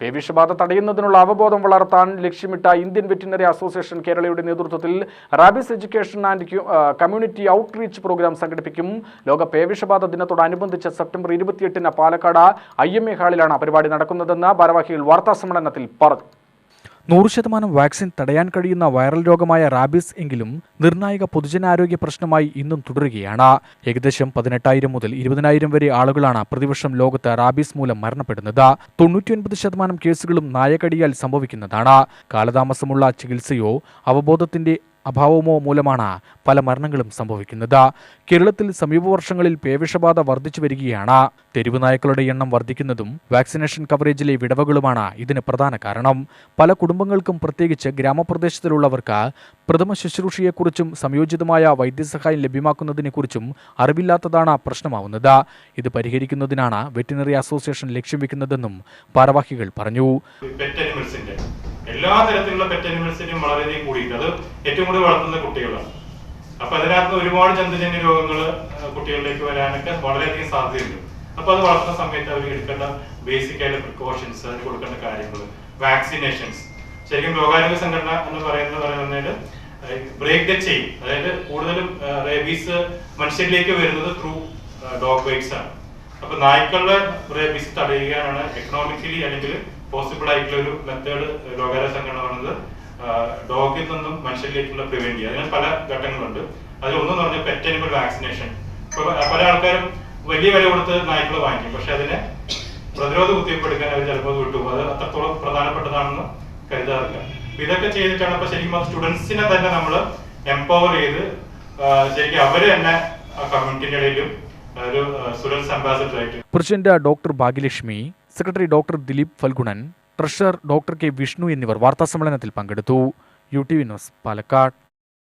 പേവിഷബാധ തടയുന്നതിനുള്ള അവബോധം വളർത്താൻ ലക്ഷ്യമിട്ട ഇന്ത്യൻ വെറ്റിനറി അസോസിയേഷൻ കേരളയുടെ നേതൃത്വത്തിൽ rabies education and community outreach programme സംഘടിപ്പിക്കും. ലോക പേവിഷബാധ ദിനത്തോടനുബന്ധിച്ച് സെപ്റ്റംബർ ഇരുപത്തിയെട്ടിന് പാലക്കാട് ഐ എം എ ഹാളിലാണ് പരിപാടി നടക്കുന്നതെന്ന് ഭാരവാഹികൾ വാർത്താസമ്മേളനത്തിൽ പറഞ്ഞു. നൂറ് ശതമാനം വാക്സിൻ തടയാൻ കഴിയുന്ന വൈറൽ രോഗമായ റാബിസ് എങ്കിലും നിർണായക പൊതുജനാരോഗ്യ പ്രശ്നമായി ഇന്നും തുടരുകയാണ്. ഏകദേശം പതിനെട്ടായിരം മുതൽ ഇരുപതിനായിരം വരെ ആളുകളാണ് പ്രതിവർഷം ലോകത്ത് റാബിസ് മൂലം മരണപ്പെടുന്നത്. തൊണ്ണൂറ്റിയൊൻപത് ശതമാനം കേസുകളും നായകടിയാൽ സംഭവിക്കുന്നതാണ്. കാലതാമസമുള്ള ചികിത്സയോ അവബോധത്തിന്റെ അഭാവമോ മൂലമാണ് പല മരണങ്ങളും സംഭവിക്കുന്നത്. കേരളത്തിൽ സമീപ വർഷങ്ങളിൽ പേവിഷബാധ വർദ്ധിച്ചു വരികയാണ്. തെരുവ് നായ്ക്കളുടെ എണ്ണം വർദ്ധിക്കുന്നതും വാക്സിനേഷൻ കവറേജിലെ വിടവുകളുമാണ് ഇതിന് പ്രധാന കാരണം. പല കുടുംബങ്ങൾക്കും പ്രത്യേകിച്ച് ഗ്രാമപ്രദേശത്തിലുള്ളവർക്ക് പ്രഥമ ശുശ്രൂഷയെക്കുറിച്ചും സംയോജിതമായ വൈദ്യസഹായം ലഭ്യമാക്കുന്നതിനെക്കുറിച്ചും അറിവില്ലാത്തതാണ് പ്രശ്നമാവുന്നത്. ഇത് പരിഹരിക്കുന്നതിനാണ് വെറ്റിനറി അസോസിയേഷൻ ലക്ഷ്യം വെക്കുന്നതെന്നും ഭാരവാഹികൾ പറഞ്ഞു. എല്ലാ തരത്തിലുള്ള പെറ്റ് അനിമൽസിന്റെയും വളരെയധികം കൂടിയിട്ട് അത് ഏറ്റവും കൂടുതൽ വളർത്തുന്ന കുട്ടികളാണ്. അപ്പൊ അതിനകത്ത് ഒരുപാട് ജന്തുജന്യ രോഗങ്ങൾ കുട്ടികളിലേക്ക് വരാനൊക്കെ വളരെയധികം സാധ്യതയുണ്ട്. അപ്പൊ അത് വളർത്തുന്ന സമയത്ത് അവർ എടുക്കേണ്ട ബേസിക് ആയിട്ടുള്ള പ്രിക്കോഷൻസ് അതിന് കൊടുക്കേണ്ട കാര്യങ്ങൾ വാക്സിനേഷൻസ് ശരിക്കും ലോകാരോഗ്യ സംഘടന എന്ന് പറയുന്നത് പറയുന്നത് ബ്രേക്ക് ദ ചെയിൻ അതായത് കൂടുതലും റേബീസ് മനുഷ്യരിലേക്ക് വരുന്നത് ത്രൂ ഡോഗ് ബൈറ്റ്സ് ആണ്. അപ്പൊ നായ്ക്കളുടെ റേബീസ് തടയുകയാണ് എക്കണോമിക്കലി അല്ലെങ്കിൽ പോസിബിൾ ആയിട്ടുള്ള ഒരു മെത്തേഡ് ലോകാരോഗ്യ സംഘടന പറയുന്നത് ഡോഗിൽ നിന്നും മനുഷ്യരിലേക്കുള്ള പ്രിവെന്റ് ചെയ്യുക. അതിന് പല ഘട്ടങ്ങളുണ്ട്. അതിൽ ഒന്നെന്ന് പറഞ്ഞാൽ പെറ്റ് അനിമൽ വാക്സിനേഷൻ പല ആൾക്കാരും വലിയ വില കൊടുത്ത് നായ്ക്കളെ വാങ്ങിക്കും. പക്ഷെ അതിനെ പ്രതിരോധ കുത്തിവെപ്പെടുക്കാൻ അവർ ചിലപ്പോൾ വിട്ടുപോകും. അത് അത്രത്തോളം പ്രധാനപ്പെട്ടതാണെന്ന് കരുതാറില്ല. ഇതൊക്കെ ചെയ്തിട്ടാണ് ഇപ്പൊ ശരിക്കും സ്റ്റുഡൻസിനെ തന്നെ നമ്മൾ എംപവർ ചെയ്ത് ശരിക്കും അവർ തന്നെ കമ്മ്യൂണിറ്റിന്റെ ഇടയിലും ഒരു സ്റ്റുഡൻസ് അംബാസിഡർ ആയിട്ട്. President doctor Bhagyalakshmi secretary doctor Dileep Phalgunan treasurer doctor K Vishnu എന്നിവർ വാർത്താസമ്മേളനത്തിൽ പങ്കെടുത്തു. U T V news Palakkad.